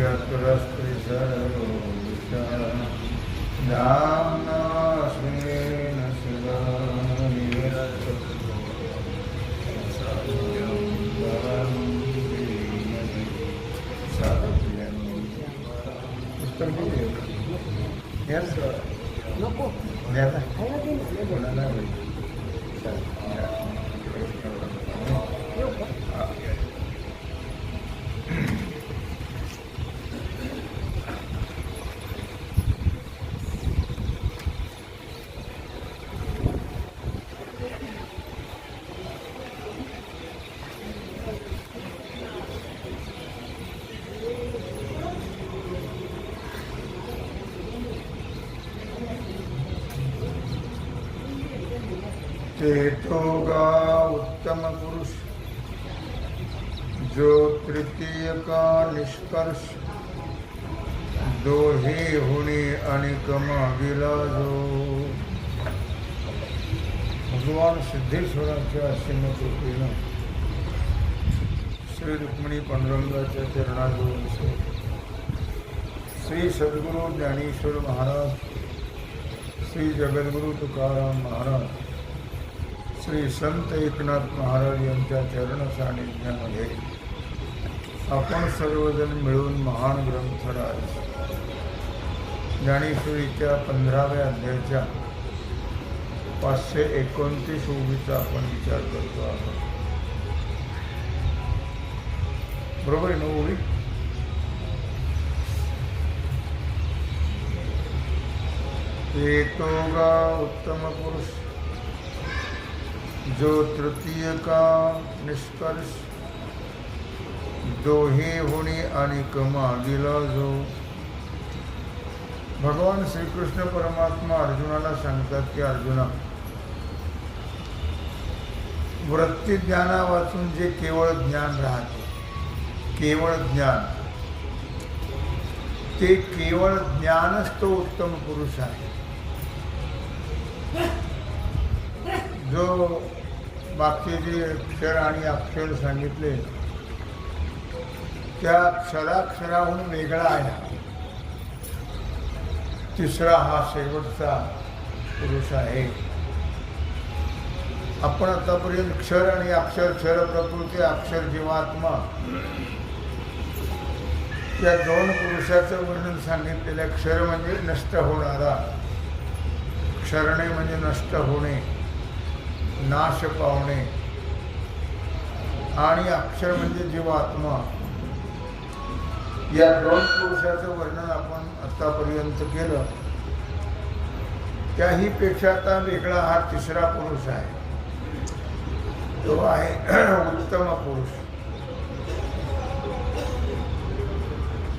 your trust preserve uh, चेतोगा उत्तम पुरुष। जो तृतीय का निष्कर्ष। दोहे होणे आणि कमाविला जो भगवान सिद्धेश्वराच्या कृपेनं श्री रुक्मिणी पांडुरंगाच्या चरणाजवळ श्री सद्गुरू ज्ञानेश्वर महाराज श्री जगद्गुरू तुकाराम महाराज श्री संत एकनाथ महाराज यांच्या चरण सानिध्यामध्ये आपण सर्वजण मिळून महान ग्रंथराज ज्ञानेश्वरीच्या पंधराव्या अध्यायाच्या पाचशे एकोणतीस ओबीचा आपण विचार करतो आहोत. बरोबर आहे ना ओबी तो गा उत्तम पुरुष जो तृतीय का निष्कर्ष दोहे होणे आणि कमाविला जो भगवान श्रीकृष्ण परमात्मा अर्जुनाला सांगतात की अर्जुना वृत्ती ज्ञाना वाचून जे केवळ ज्ञान राहते केवळ ज्ञान ते केवळ ज्ञानच तो उत्तम पुरुष आहे. जो बाकी जे अक्षर आणि अक्षर सांगितले त्या अक्षराक्षराहून वेगळा आहे. तिसरा हा शेवटचा पुरुष आहे. आपण आतापर्यंत क्षर आणि अक्षर क्षर प्रकृती अक्षर जीवात्मा या दोन पुरुषाचं वर्णन सांगितलेलं क्षर म्हणजे नष्ट होणारा. क्षरणे म्हणजे नष्ट होणे. नाश पावणे. आणि अक्षर म्हणजे जीवात्मा. या दोन पुरुषाचं वर्णन आपण आतापर्यंत केलं. त्याही पेक्षा आता वेगळा हा तिसरा पुरुष आहे. तो आहे उत्तम पुरुष.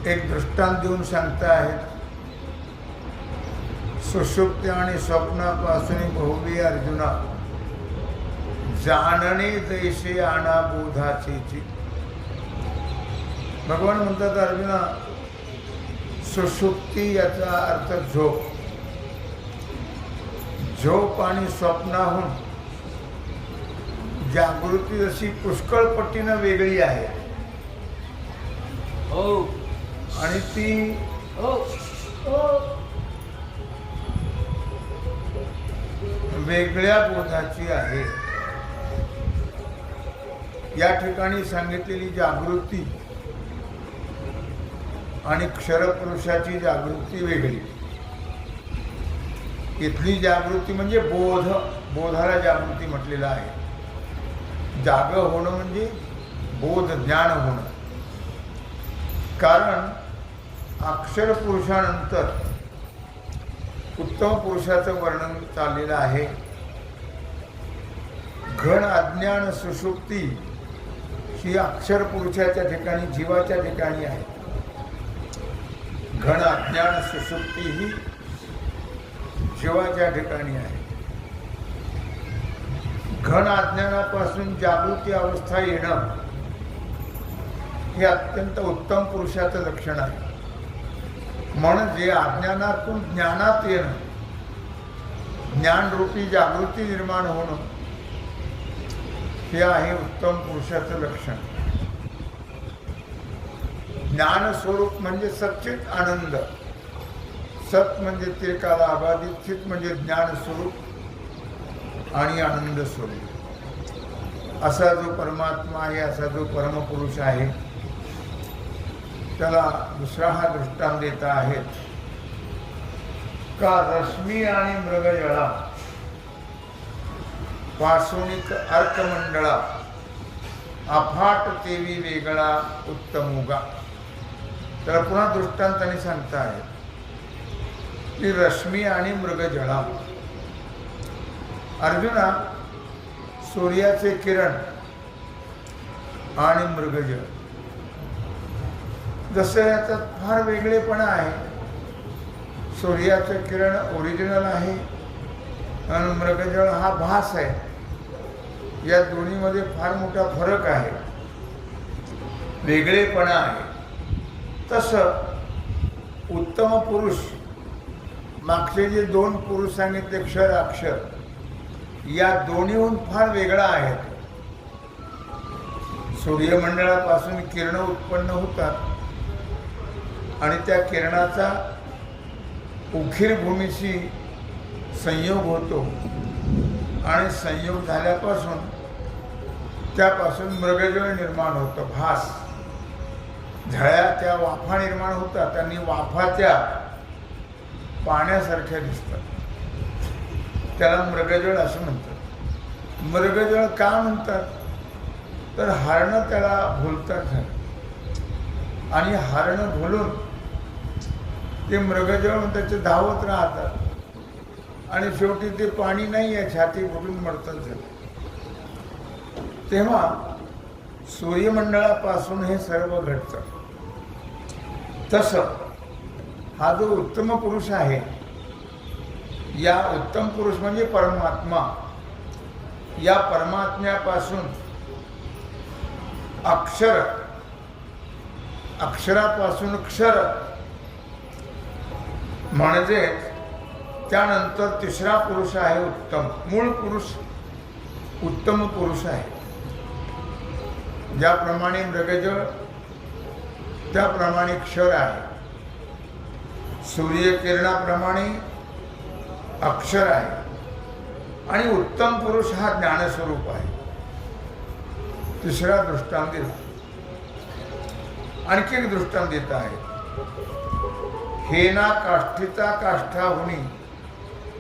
एक दृष्टांत देऊन सांगता आहेत सुषुप्त आणि स्वप्नापासून बहुवी अर्जुना. जाणणे जैसे आणा बोधाचे भगवान म्हणतात अर्जुना सुषुप्ती याचा अर्थ झोप. झोप आणि स्वप्नाहून जागृती जशी पुष्कळ पट्टीनं वेगळी आहे. हो. आणि ती हो. वेगळ्या बोधाची आहे. या ठिकाणी सांगितलेली जागृती आणि क्षरपुरुषाची जागृती वेगळी इथली जागृती म्हणजे बोध बोधाला जागृती म्हटलेलं आहे. जाग होणं म्हणजे बोध ज्ञान होणं. कारण अक्षर पुरुषानंतर उत्तम पुरुषाचं वर्णन चाललेलं आहे. घन अज्ञान सुषुप्ती ही अक्षर पुरुषाच्या ठिकाणी जीवाच्या ठिकाणी आहे. घन अज्ञान सुषुप्ती ही जीवाच्या ठिकाणी आहे. घन अज्ञानापासून जागृती अवस्था येणं हे अत्यंत उत्तम पुरुषाचं लक्षण आहे. म्हणून जे अज्ञानातून ज्ञानात येणं ज्ञानरूपी जागृती निर्माण होणं हे आहे उत्तम पुरुषाचं लक्षण. ज्ञानस्वरूप म्हणजे सच्चित आनंद. सत म्हणजे ते काला अबाधित चित म्हणजे ज्ञानस्वरूप आणि आनंद स्वरूप असा जो परमात्मा आहे असा जो परमपुरुष आहे त्याला दुसरा हा दृष्टांत देता आहेत. का रश्मी आणि मृगजळा? पासोनिक अर्थमंडळा अफाट तेवी वेगळा उत्तमुगा. तर पुन्हा दृष्टांताने सांगता आहे की रश्मी आणि मृगजळा. अर्जुना सूर्याचे किरण आणि मृगजळ. जसं याच्यात फार वेगळेपणा आहे सूर्याचं किरण ओरिजिनल आहे आणि मृगजळ हा भास आहे. या दोन्हीमध्ये फार मोठा फरक आहे. वेगळेपणा आहे. तसं उत्तम पुरुष मागचे जे दोन पुरुष सांगितले क्षर अक्षर या दोन्हीहून फार वेगळा आहे. सूर्यमंडळापासून किरण उत्पन्न होतात आणि त्या किरणाचा उखीर भूमीशी संयोग होतो. आणि संयोग झाल्यापासून त्यापासून मृगजळ निर्माण होतं भास. झळ्या त्या वाफा निर्माण होतात आणि वाफाच्या पाण्यासारख्या दिसतात. त्याला मृगजळ असं म्हणतात. मृगजळ का म्हणतात? तर हरणं त्याला भुलतात झालं. आणि हरणं भुलून ते मृगजळ त्याचे धावत राहतात. आणि शेवटी ते पाणी नाही आहे छाती भरून मरतात झालं तेव्हा सूर्यमंडळापासून हे सर्व घडतं. तसं हा जो उत्तम पुरुष आहे या उत्तम पुरुष म्हणजे परमात्मा. या परमात्म्यापासून अक्षर अक्षरापासून क्षर म्हणजे त्यानंतर तिसरा पुरुष आहे उत्तम. मूळ पुरुष उत्तम पुरुष आहे. ज्याप्रमाणे मृगजळ त्याप्रमाणे क्षर आहे. सूर्यकिरणाप्रमाणे अक्षर आहे. आणि उत्तम पुरुष हा ज्ञानस्वरूप आहे. तिसरा दृष्टांत दिला आणखी एक दृष्टांत देत आहे. हेना काष्ठीचा काष्ठा होणे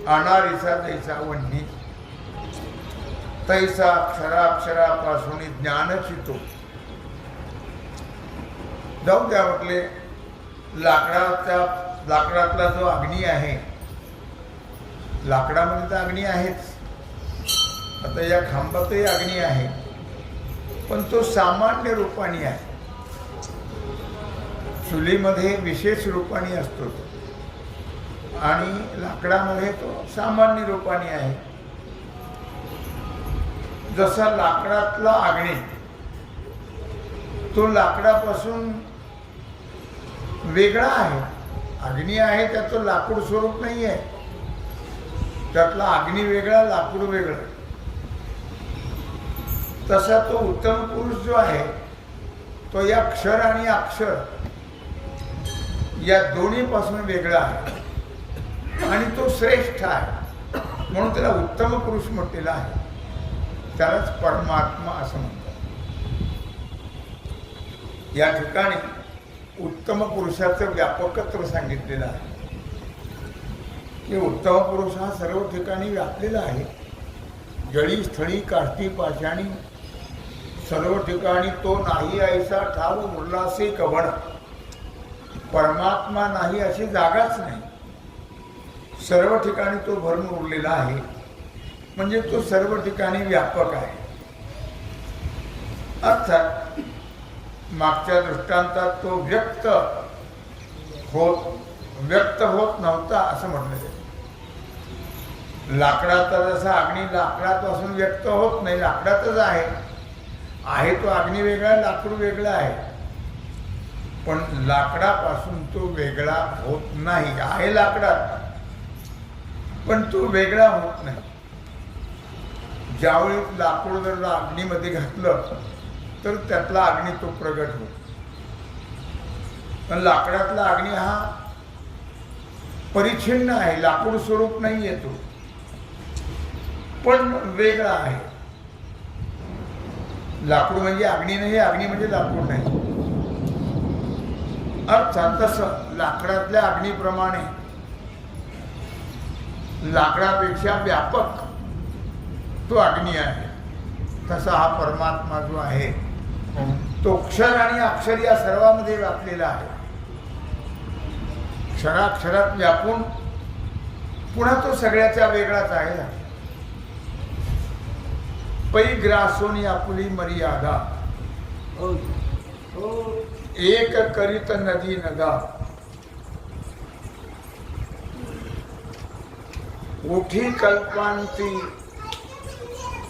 अनारीचा तैसा वन्नी तैसा अक्षराक्षरापासून ज्ञानचितो। जाऊ द्या म्हटले लाकडाचा लाकडातला जो अग्नी आहे लाकडामध्ये तर अग्नी आहेच. आता या खांबातही अग्नी आहे. पण तो सामान्य रूपाने आहे. चुलीमध्ये विशेष रूपाने असतो तो. आणि लाकडामध्ये तो सामान्य रूपाने आहे. जसा लाकडातला अग्नी तो लाकडापासून वेगळा आहे. अग्नी आहे त्याचं लाकूड स्वरूप नाही आहे. त्यातला अग्नी वेगळा लाकूड वेगळं. तसा तो उत्तम पुरुष जो आहे तो या क्षर आणि अक्षर या दोन्हीपासून वेगळा आहे. आणि तो श्रेष्ठ आहे. म्हणून त्याला उत्तम पुरुष म्हटलेला आहे. त्यालाच परमात्मा असं म्हणतात. या ठिकाणी उत्तम पुरुषाचं व्यापकत्व सांगितलेलं आहे. की उत्तम पुरुष हा सर्व ठिकाणी व्यापलेला आहे. जळी स्थळी काष्टी पाषाणी सर्व ठिकाणी तो नाही ऐसा ठाव उल्हासे कवण परमात्मा नाही अशी जागाच नाही. सर्व ठिकाणी तो भरून उरलेला आहे. म्हणजे तो सर्व ठिकाणी व्यापक आहे. अर्थात मागच्या दृष्टांतात तो व्यक्त होत व्यक्त होत नव्हता असं म्हटलं जाईल लाकडाचा जसा अग्नी लाकडापासून व्यक्त होत नाही लाकडातच आहे. आहे तो अग्नी वेगळा लाकूड वेगळा आहे. पण लाकडापासून तो वेगळा होत नाही. आहे लाकडात. पण तो वेगळा होत नाही. ज्यावेळी लाकूड जर अग्नीमध्ये घातलं तर त्यातला अग्नी तो प्रगट होतो. पण लाकडातला अग्नी हा परिच्छिन्न आहे लाकूड स्वरूप नाही येतो पण वेगळा आहे. लाकूड म्हणजे अग्नी नाही अग्नी म्हणजे लाकूड नाही. अर्थात तसं लाकडातल्या अग्नीप्रमाणे लाकडापेक्षा व्यापक तो अग्नी आहे. तसा हा परमात्मा जो आहे तो क्षर आणि अक्षर या सर्वांमध्ये व्यापलेला आहे. क्षराक्षरात व्यापून पुन्हा तो सगळ्याच्या वेगळाच आहे. पै ग्रासोनी आपुली मर्यादा हो हो. एक करीत नदी नगा उठी कल्पांती.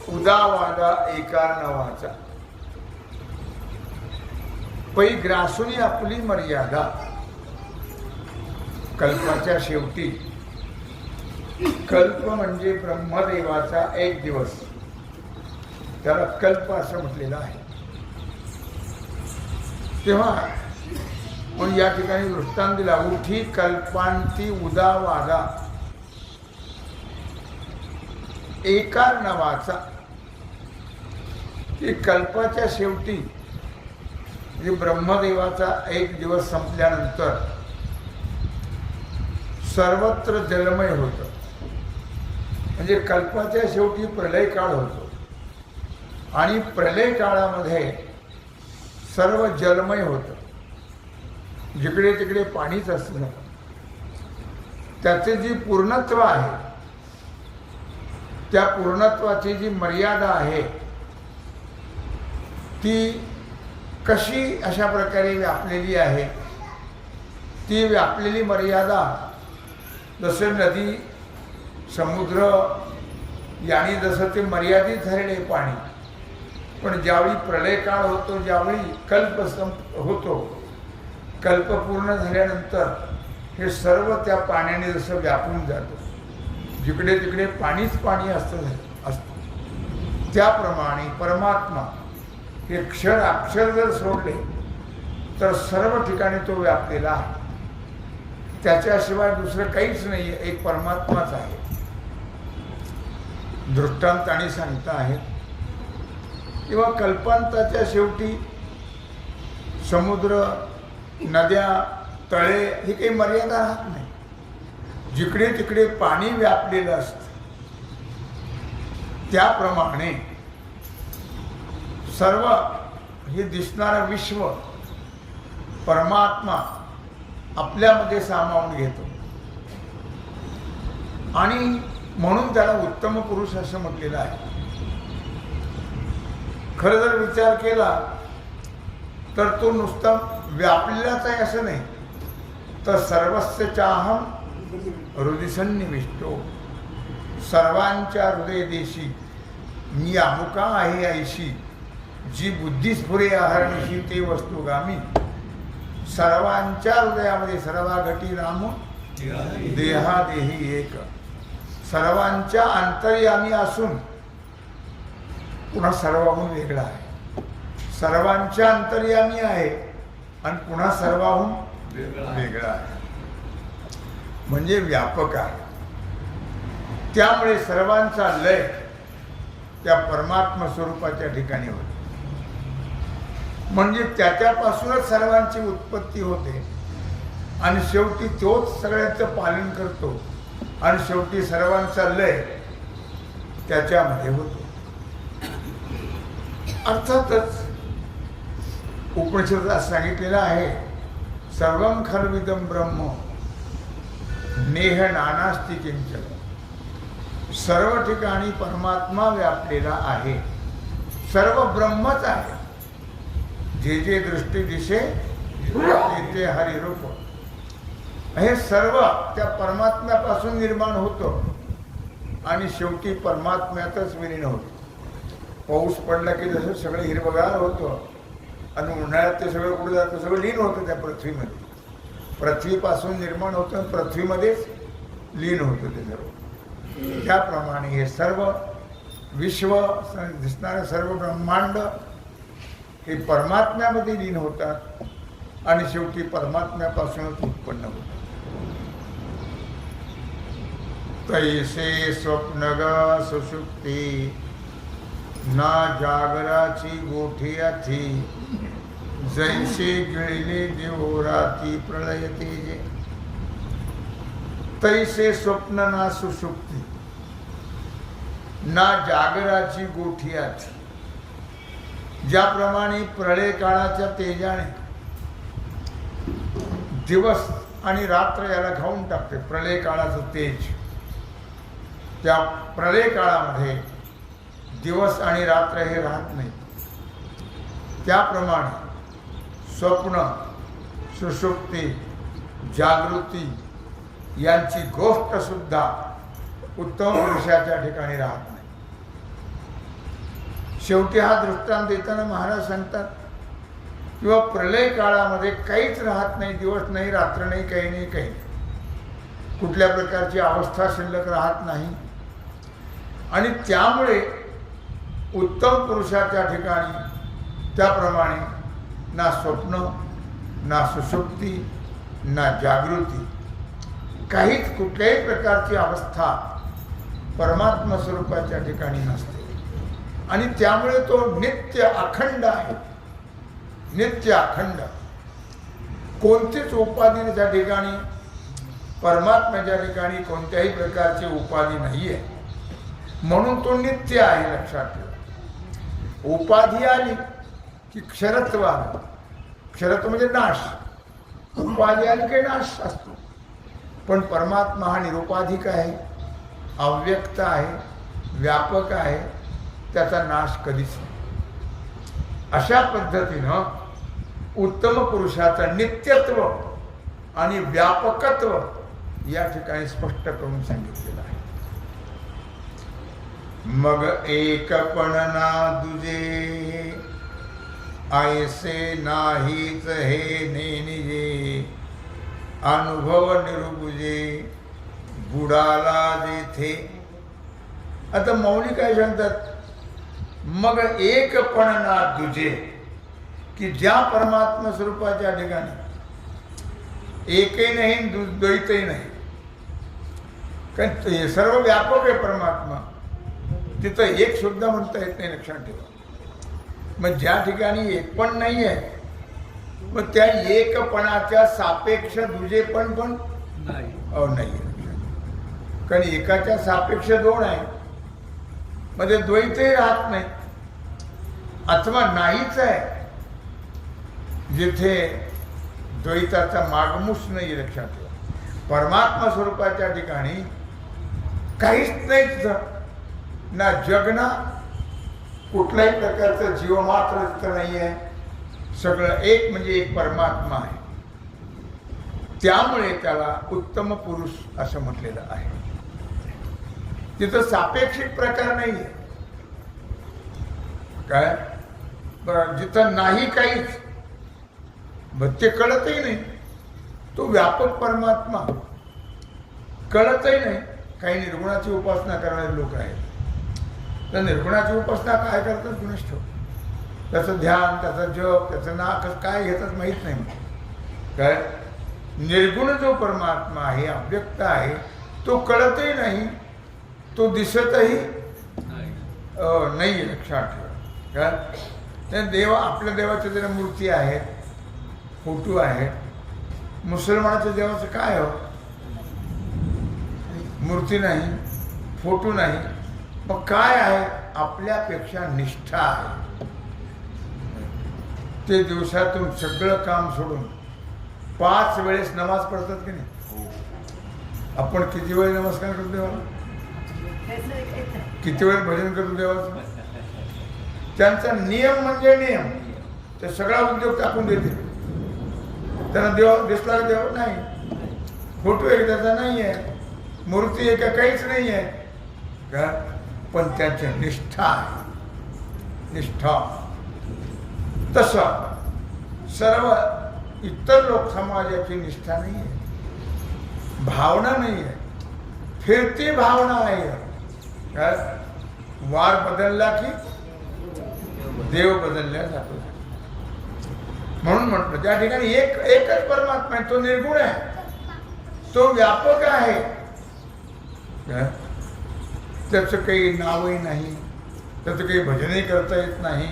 उदावादा एका नवाचा पै ग्रासुनी आपली मर्यादा. कल्पाच्या शेवटी. कल्प म्हणजे ब्रह्मदेवाचा एक दिवस. त्याला कल्प असं म्हटलेलं आहे. तेव्हा पण या ठिकाणी वृत्तांत दिला उठी कल्पांती उदा एकार एका की कल्पाच्या शेवटी म्हणजे ब्रह्मदेवाचा एक दिवस संपल्यानंतर सर्वत्र जलमय होतं. म्हणजे कल्पाच्या शेवटी प्रलय काळ होतो. आणि प्रलय काळामध्ये सर्व जलमय होतं. जिकडे तिकडे पाणीच असलं त्याचे जी पूर्णत्व आहे त्या पूर्णत्वाची जी मर्यादा आहे ती कशी अशा प्रकारे व्यापलेली आहे ती व्यापलेली मर्यादा जसं नदी समुद्र याने जसं ते मर्यादित झालेले पाणी पण ज्यावेळी प्रलय काळ होतो ज्यावेळी कल्प संप होतो कल्प पूर्ण झाल्यानंतर हे सर्व त्या पाण्याने जसं व्यापून जातं. जिकडे तिकडे पाणीच पाणी असतं असतं. त्याप्रमाणे परमात्मा हे क्षर अक्षर जर सोडले तर सर्व ठिकाणी तो व्यापलेला आहे. त्याच्याशिवाय दुसरं काहीच नाही आहे एक परमात्माच आहे. दृष्टांत आणि सांगता आहेत. किंवा कल्पांताच्या शेवटी समुद्र नद्या तळे ही काही मर्यादा राहत नाही. जिकडे तिकडे पाणी व्यापलेलं असतं त्याप्रमाणे सर्व हे दिसणारं विश्व परमात्मा आपल्यामध्ये सामावून घेतो. आणि म्हणून त्याला उत्तम पुरुष असं म्हटलेलं आहे. खरं जर विचार केला तर तो नुसता व्यापलेलाच आहे असं नाही तर सर्वस्व चाहम हृदयसन्निविष्टो। सर्वांच्या हृदय देशी मी अमुका आहे ऐशी जी बुद्धिस्फुरे स्फुरे ते वस्तुगामी। सर्वांच्या हृदयामध्ये सर्वाघटी राम देहादेही एक। सर्वांच्या अंतर्यामी असून पुन्हा सर्वाहून वेगळा आहे। सर्वांच्या अंतर्यामी आहे आणि पुन्हा सर्वाहून वेगळा आहे। म्हणजे व्यापक आहे. त्यामुळे सर्वांचा लय त्या परमात्मा स्वरूपाच्या ठिकाणी होतो. म्हणजे त्याच्यापासूनच सर्वांची उत्पत्ती होते. आणि शेवटी तोच सगळ्यांचं पालन करतो. आणि शेवटी सर्वांचा लय त्याच्यामध्ये होतो. अर्थातच उपनिषदात सांगितलेलं आहे सर्वम खरविदम ब्रह्म. नेह नानास्ती किंचन. सर्व ठिकाणी परमात्मा व्यापलेला आहे. सर्व ब्रह्मच आहे. जे जे दृष्टी दिशे ते हरिरूप. हे सर्व त्या परमात्म्यापासून निर्माण होतं. आणि शेवटी परमात्म्यातच विलीन होतं. पाऊस पडला की जसं सगळं हिरवगार होतं. आणि उन्हाळ्यात ते सगळं कुठं जातं सगळं लीन होतं त्या पृथ्वीमध्ये. पृथ्वीपासून निर्माण होतं आणि पृथ्वीमध्येच लीन होतं ते सर्व. त्याप्रमाणे हे सर्व विश्व दिसणारे सर्व ब्रह्मांड हे परमात्म्यामध्ये लीन होतात आणि शेवटी परमात्म्यापासूनच उत्पन्न होतात तैसे ग सुषुप्ती ना जागराची गोठी अथी जैसे गिळले देवराती प्रलय तेजे तैसे स्वप्न ना सुसुप्ती ना जागराची गोठी थी। ज्याप्रमाणे प्रळय काळाच्या तेजाने दिवस आणि रात्र याला खाऊन टाकते प्रलय काळाचं तेज. त्या प्रलय काळामध्ये दिवस आणि रात्र हे राहत नाही. त्याप्रमाणे स्वप्न सुषुप्ती जागृती यांची गोष्ट सुद्धा उत्तम पुरुषाच्या ठिकाणी राहत नाही. शेवटी हा दृष्टांत देताना महाराज सांगतात किंवा प्रलय काळामध्ये काहीच राहत नाही दिवस नाही रात्र नाही काही नाही काही नाही. कुठल्या प्रकारची अवस्था शिल्लक राहत नाही. आणि त्यामुळे उत्तम पुरुषाच्या ठिकाणी त्याप्रमाणे ना स्वप्न ना सुषुप्ती ना जागृती. काहीच कुठल्याही प्रकारची अवस्था परमात्मा स्वरूपाच्या ठिकाणी नसते. आणि त्यामुळे तो नित्य अखंड आहे. नित्य अखंड. कोणतीच उपाधी त्या ठिकाणी परमात्म्याच्या ठिकाणी कोणत्याही प्रकारची उपाधी नाही आहे म्हणून तो नित्य आहे लक्षात ठेवा. उपाधी आली की क्षरत्व क्षरत्व म्हणजे नाश. उपाधी आली काही नाश असतो. पण परमात्मा हा निरुपाधिक आहे अव्यक्त आहे व्यापक आहे त्याचा नाश कधीच नाही. अशा पद्धतीनं उत्तम पुरुषाचं नित्यत्व आणि व्यापकत्व या ठिकाणी स्पष्ट करून सांगितलेलं आहे. मग एकपणना दुजे आयसे नाहीच हे नेनिजे अनुभव निरुपुजे बुडाला जेथे. आता मौली काय सांगतात? मग एकपण ना दुजे की ज्या परमात्मा स्वरूपाच्या ठिकाणी. एकही नाही दु- द्वैतही नाही. कारण ते सर्व व्यापक आहे परमात्मा. तिथं एक सुद्धा म्हणता येत नाही लक्षात ठेवा. मग ज्या ठिकाणी एक पण नाही आहे मग त्या एकपणाच्या सापेक्ष दुजेपण पण नाही. अ, नाही कारण एकाच्या सापेक्ष दोन आहे. मध्ये द्वैतही राहत नाही. अथवा नाहीच आहे. जिथे द्वैताचा मागमूस नाही लक्षात ठेवा परमात्मा स्वरूपाच्या ठिकाणी काहीच नाही तिथं ना जगना कुठल्याही प्रकारचं जीवमात्र तिथं नाही आहे सगळं एक म्हणजे एक परमात्मा आहे. त्यामुळे त्याला उत्तम पुरुष असं म्हटलेलं आहे. तिथं सापेक्षिक प्रकार नाही आहे काय? बरं जिथं नाही काहीच मग ते कळतही नाही. तो व्यापक परमात्मा. कळतही नाही. काही निर्गुणाची उपासना करणारे लोक आहेत. तर निर्गुणाची उपासना काय करतात गुणेश ठेव त्याचं ध्यान त्याचं जप त्याचं नाक काय घेतात माहीत नाही काय? निर्गुण जो परमात्मा आहे अव्यक्त आहे तो कळतही नाही तो दिसतही नाही नाही लक्षात ठेवा काय? त्या देवा आपल्या देवाच्या जरा मूर्ती आहेत फोटो आहेत. मुसलमानाच्या देवाचं काय हो? मूर्ती नाही फोटो नाही. मग काय आहे? आपल्यापेक्षा निष्ठा आहे. ते दिवसातून सगळं काम सोडून पाच वेळेस नमाज पडतात की नाही? आपण किती वेळ नमस्कार करतो देवाला? किती वेळ भजन करतो देवाचं? त्यांचा नियम म्हणजे नियम. ते सगळा उद्योग टाकून देते. त्यांना देव दिसला देव? नाही. फोटो एक त्याचा नाही आहे मूर्ती एका काहीच नाही आहे का पण त्याची निष्ठा आहे. निष्ठा. तसं सर्व इतर लोक समाजाची निष्ठा नाही आहे भावना नाही आहे फिरती भावना आहे. वार बदलला की देव बदलल्या जातो. म्हणून म्हटलं त्या ठिकाणी एक एकच परमात्मा आहे तो निर्गुण आहे. तो व्यापक आहे. त्याचं काही नावही नाही. त्याचं काही भजनही करता येत नाही.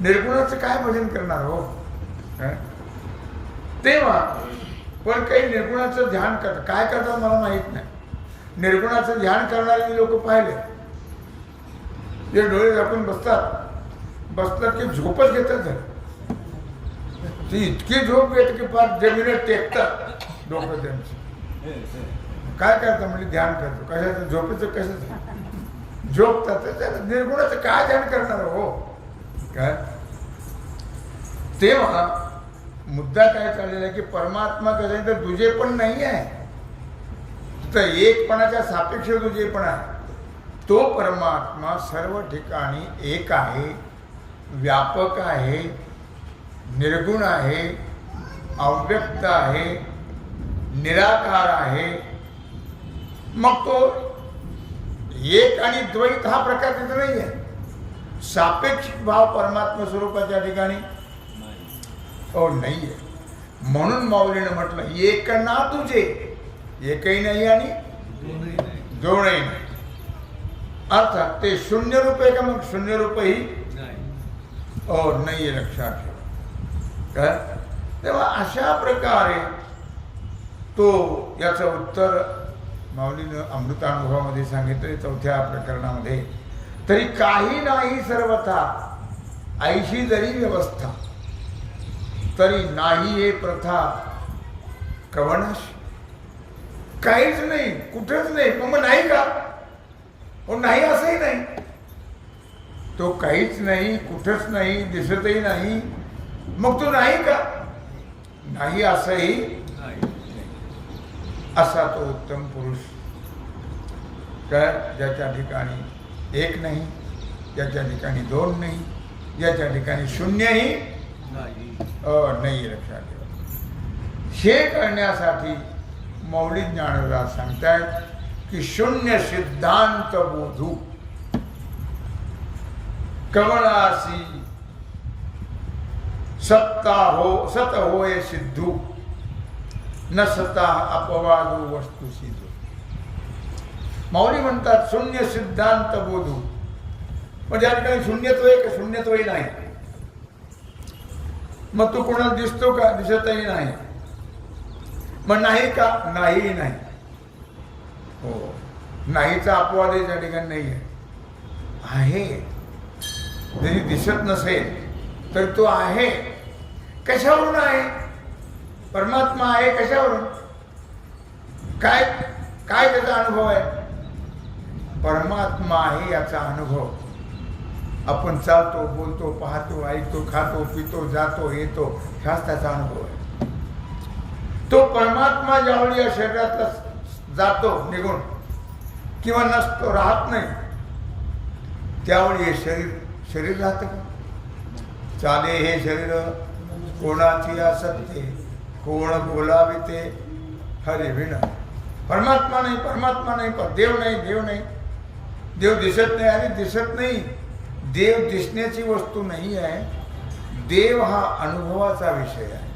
निर्गुणाचं काय भजन करणार हो? तेव्हा पण काही निर्गुणाचं ध्यान करतात काय करतात मला माहीत नाही. निर्गुणाचं ध्यान करणारे लोक पाहिले जे डोळे झाकून बसतात बसतात की झोपच घेतात जर. ती इतकी झोप घेत की फार जमिनीवर टेकतात डोकं त्यांची. काय करता म्हणजे ध्यान करतो. कशाचं? झोपेचं कशाचं झोपतात तर निर्गुणाचं काय ध्यान करणार हो? काय? तेव्हा मुद्दा काय चाललेला आहे की परमात्मा कसं आहे तर दुजे पण नाही आहे. तर एकपणाच्या सापेक्ष दुजेपणा आहे. तो परमात्मा सर्व ठिकाणी एक आहे व्यापक आहे निर्गुण आहे अव्यक्त आहे निराकार आहे मग तो एक आणि द्वैत हा प्रकार तिथे नाही आहे सापेक्ष भाव परमात्मा स्वरूपाच्या ठिकाणी हो नाही आहे म्हणून माऊलीनं म्हटलं एक ना तुझे एकही नाही आणि दोनही नाही. अर्थात ते शून्य रुपये का मग शून्य रुपये ही? नाही. आहे लक्षात ठेवा. तेव्हा अशा प्रकारे तो याचं उत्तर माऊलीनं अमृतानुभवामध्ये सांगितलं चौथ्या प्रकरणामध्ये. तरी काही नाही सर्वथा. ऐशी जरी व्यवस्था तरी नाही हे प्रथा. कवनाशी? काहीच नाही कुठंच नाही. मग मग नाही का? हो नाही असंही नाही. तो काहीच नाही कुठंच नाही दिसतही नाही. मग तो नाही का? नाही असंही असा तो उत्तम पुरुष काय ज्याच्या ठिकाणी एक नाही ज्याच्या ठिकाणी दोन नाही ज्याच्या ठिकाणी शून्यही नाही. लक्षात ठेवा. हे करण्यासाठी मौलिक ज्ञानराज सांगतायत की शून्य सिद्धांत बोधू. कमळासी सत्ता हो सत होय सिद्धू. न सता अपवादो वस्तू सिद्धू। माऊली म्हणतात शून्य सिद्धांत बोधू. म्हणजे या ठिकाणी शून्यत्व आहे का शून्यत्वही नाही. मग तो कोणाला दिसतो का? दिसतही नाही. मग नाही का? नाही नाही. हो. नाहीचा अपवादही त्या ठिकाणी नाही आहे आहे. जरी दिसत नसेल तर तो आहे. कशावरून आहे? परमात्मा आहे कशावरून? काय काय त्याचा अनुभव आहे? परमात्मा आहे याचा अनुभव. आपण चालतो बोलतो पाहतो ऐकतो खातो पितो जातो येतो ह्याच त्याचा अनुभव आहे. तो परमात्मा ज्यावेळी या शरीरातला जातो निघून किंवा नसतो राहत नाही त्यावेळी हे शरीर शरीर राहतं चाले हे शरीर कोणाची असत्य कोण बोलावे ते હરે વિના. परमात्मा नाही परमात्मा नाही પણ देव नाही देव नाही देव दिसत नाही आणि दिसत नाही देव दिसण्याची वस्तू नाही आहे देव हा अनुभवाचा विषय आहे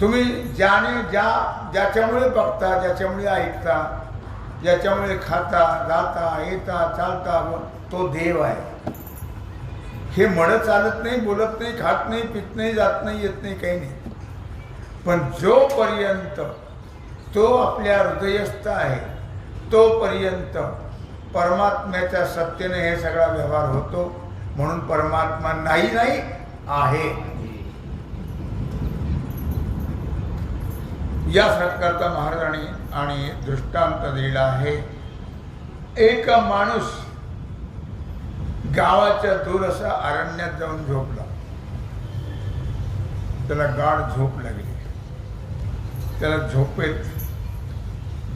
तुम्ही ज्याने ज्या ज्याच्यामुळे बघता ज्याच्यामुळे ऐकता ज्याच्यामुळे खाता जाता येता चालता तो देव आहे हे म्हणत चालत नाही बोलत नाही खात नाही पित नाही जात नाही येत नाही काही नाही पण जोपर्यंत तो आपल्या हृदयस्थ आहे तोपर्यंत परमात्म्याच्या सत्तेने हे सगळा व्यवहार होतो म्हणून परमात्मा नाही नाही आहे. या सरकारचा महाराजांनी आणि दृष्टांत दिलेला आहे एक माणूस गावाच्या दूर असा अरण्यात जाऊन झोपला. त्याला गाढ झोप लागली. त्याला झोपेत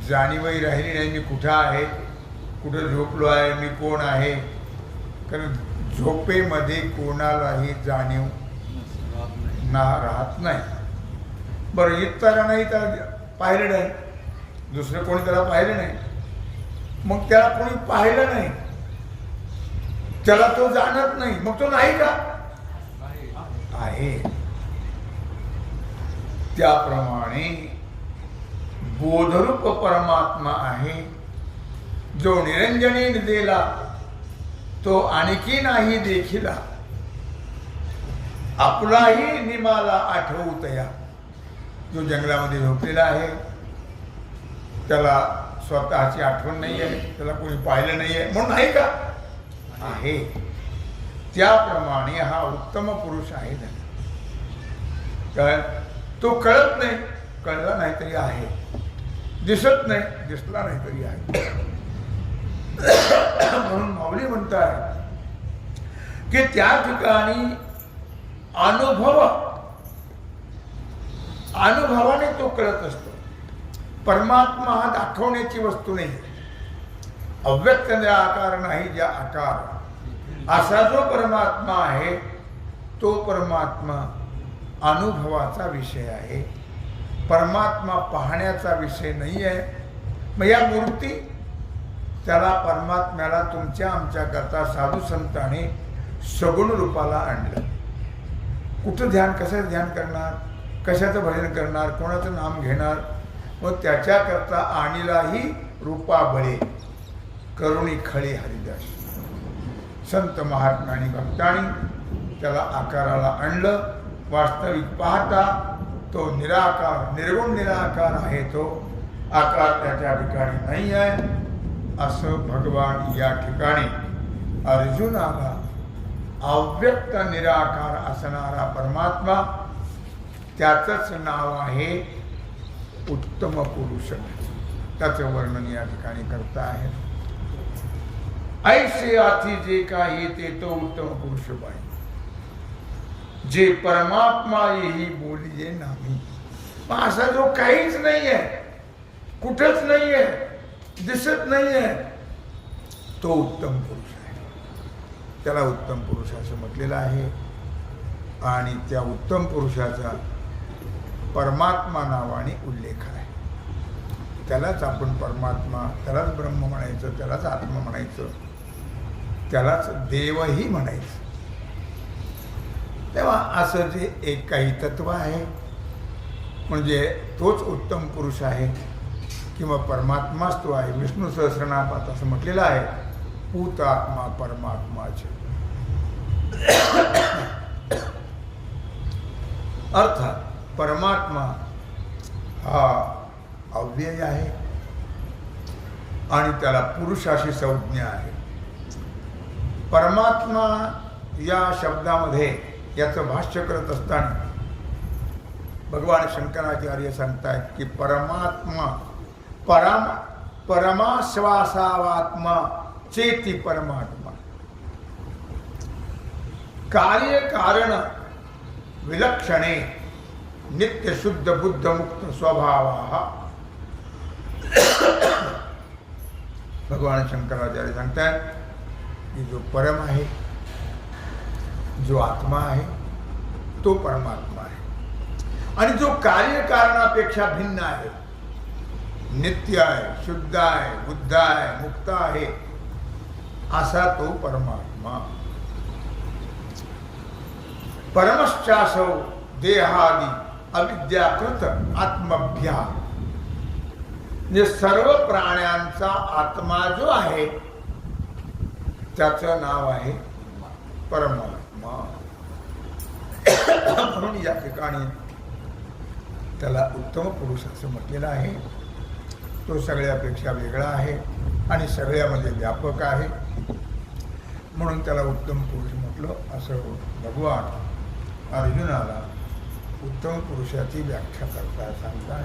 जाणीवही राहिली नाही मी कुठं आहे? कुठं झोपलो आहे? मी कोण आहे? कारण झोपेमध्ये कोणालाही जाणीव ना राहत नाही. बरं इतरांना नाही त्याला पाहिलं नाही. दुसरं कोणी त्याला पाहिलं नाही. मग त्याला कोणी पाहिलं नाही. त्याला तो जाणत नाही. मग तो नाही का? आहे. त्याप्रमाणे बोधरूप परमात्मा आहे. जो निरंजनी दिला तो आणखी नाही देखिला. आपलाही निमाला आठवतया जो जंगलामध्ये झोपलेला आहे त्याला स्वतःची आठवण नाही आहे त्याला कोणी पाहिलं नाही आहे म्हणून आहे का? आहे. त्याप्रमाणे हा उत्तम पुरुष आहे. त्याला काय तो कळत नाही कळला नाही तरी आहे. दिसत नाही दिसला नाही तरी आहे. म्हणून माऊली म्हणताय की त्या ठिकाणी अनुभव अनुभवाने तो कळत असतो. परमात्मा हा दाखवण्याची वस्तू नाही. अव्यक्त आकार नाही ज्या आकार. असा जो परमात्मा आहे तो परमात्मा अनुभवाचा विषय आहे. परमात्मा पाहण्याचा विषय नाही आहे. मग या मूर्ती त्याला परमात्म्याला तुमच्या आमच्याकरता साधू संतांनी सगुण रूपाला आणलं. कुठं ध्यान कसं ध्यान करणार? कशाचं भजन करणार? कोणाचं नाम घेणार? व त्याच्याकरता आणीलाही रूपा बळे करुणी खळी हरिदास. संत महात्मा आणि भक्तांनी त्याला आकाराला आणलं. वास्तविक पाहता तो निराकार निर्गुण निराकार आहे तो. आकार त्याच्या ठिकाणी नाही आहे. असं भगवान या ठिकाणी अर्जुनाला अव्यक्त निराकार असणारा परमात्मा त्याचंच नाव आहे उत्तम पुरुष. त्याचं वर्णन या ठिकाणी करता आहे. ऐसे आती जे काही ते तो उत्तम पुरुष पाहिजे जे परमात्मा येही बोलिये नाही. असा जो काहीच नाही आहे कुठंच नाही आहे दिसत नाही आहे तो उत्तम पुरुष आहे. त्याला उत्तम पुरुष असं म्हटलेलं आहे. आणि त्या उत्तम पुरुषाचा परमात्मा नावाने उल्लेख आहे. त्यालाच आपण परमात्मा त्यालाच ब्रह्म म्हणायचं त्यालाच आत्मा म्हणायचं त्यालाच देवही म्हणायचं. तेव्हा असं जे एक काही तत्व आहे म्हणजे तोच उत्तम पुरुष आहे किंवा परमात्माच तो आहे विष्णू सहस्रनामात असं म्हटलेलं आहे पूत आत्मा परमात्माचे. अर्थात परमात्मा हा अव्यय आहे आणि त्याला पुरुषाशी संज्ञा आहे. परमात्मा या शब्दामध्ये याचं भाष्य करत असताना भगवान शंकराचार्य सांगतायत की परमात्मा परम परमाश्वासावात्मा चेती परमात्मा. कार्य कारण विलक्षणे नित्य शुद्ध बुद्ध मुक्त स्वभावा. भगवान शंकराचार्य सांगतायत की जो परम आहे जो आत्मा आहे तो परमात्मा आहे. आणि जो कार्यकारणापेक्षा भिन्न आहे नित्य आहे शुद्ध आहे बुद्ध आहे मुक्त आहे असा तो परमात्मा. परमश्चासव देहादी अविद्याकृत आत्मभ्या. म्हणजे सर्व प्राण्यांचा आत्मा जो आहे त्याचं नाव आहे परमात्मा. म्हणून या ठिकाणी त्याला उत्तम पुरुष असं म्हटलेलं आहे. तो सगळ्यापेक्षा वेगळा आहे आणि सगळ्यामध्ये व्यापक आहे. म्हणून त्याला उत्तम पुरुष म्हटलं असं भगवान अर्जुनाला उत्तम पुरुषाची व्याख्या करता सांगताय.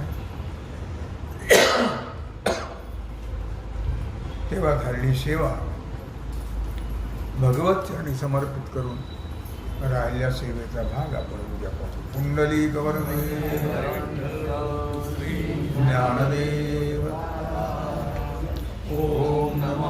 तेव्हा झालेली सेवा भगवत चरणी समर्पित करून राहिल्या सेवेचा भाग आपण उद्या पाहतो कुंडली गौरदेव ज्ञानदेव. ओम नम